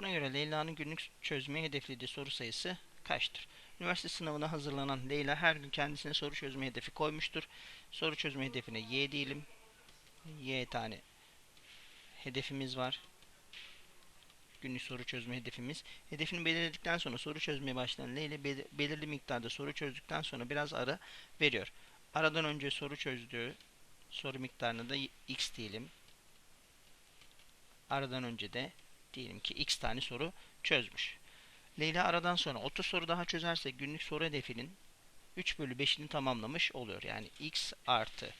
Buna göre Leyla'nın günlük çözmeyi hedeflediği soru sayısı kaçtır? Üniversite sınavına hazırlanan Leyla her gün kendisine soru çözme hedefi koymuştur. Soru çözme hedefine Y diyelim. Y tane hedefimiz var. Günlük soru çözme hedefimiz. Hedefini belirledikten sonra soru çözmeye başlayan Leyla belir- belirli miktarda soru çözdükten sonra biraz ara veriyor. Aradan önce soru çözdüğü soru miktarına da x diyelim. Aradan önce de diyelim ki x tane soru çözmüş. Leyla aradan sonra 30 soru daha çözerse günlük soru hedefinin 3 bölü 5'ini tamamlamış oluyor. Yani x artı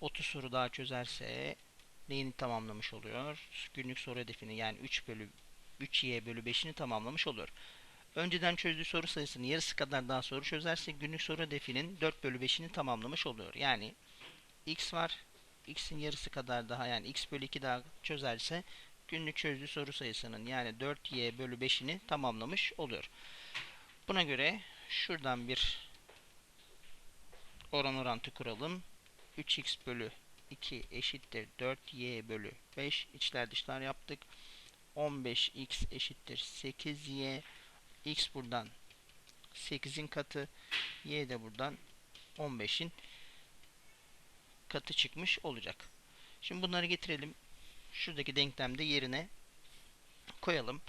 30 soru daha çözerse neyini tamamlamış oluyor? Günlük soru hedefini yani 3 bölü 3y bölü 5'ini tamamlamış oluyor. Önceden çözdüğü soru sayısının yarısı kadar daha soru çözerse günlük soru hedefinin 4 bölü 5'ini tamamlamış oluyor. Yani x var. X'in yarısı kadar daha yani x bölü 2 daha çözerse günlük çözdüğü soru sayısının yani 4y bölü 5'ini tamamlamış oluyor. Buna göre şuradan bir oran orantı kuralım. 3x bölü 2 eşittir 4y bölü 5 içler dışlar yaptık. 15x eşittir 8y x buradan 8'in katı y de buradan 15'in katı çıkmış olacak. Şimdi bunları getirelim. Şuradaki denklemde yerine koyalım.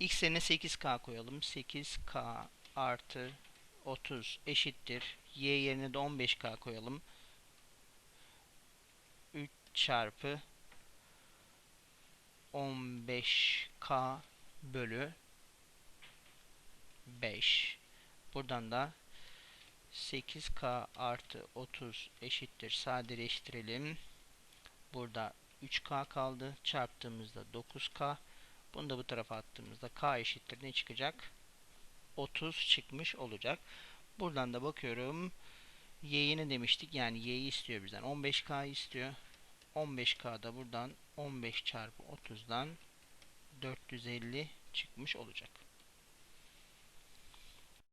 x yerine 8k koyalım. 8k artı 30 eşittir. y yerine de 15k koyalım. 3 çarpı 15k bölü 5. Buradan da 8k artı 30 eşittir. Sadeleştirelim. Burada 3k kaldı. Çarptığımızda 9k. Bunu da bu tarafa attığımızda k eşittir. Ne çıkacak? 30 çıkmış olacak. Buradan da bakıyorum. Y'ye ne demiştik? Yani y'yi istiyor bizden. 15k istiyor. 15k da buradan 15 çarpı 30'dan 450 çıkmış olacak.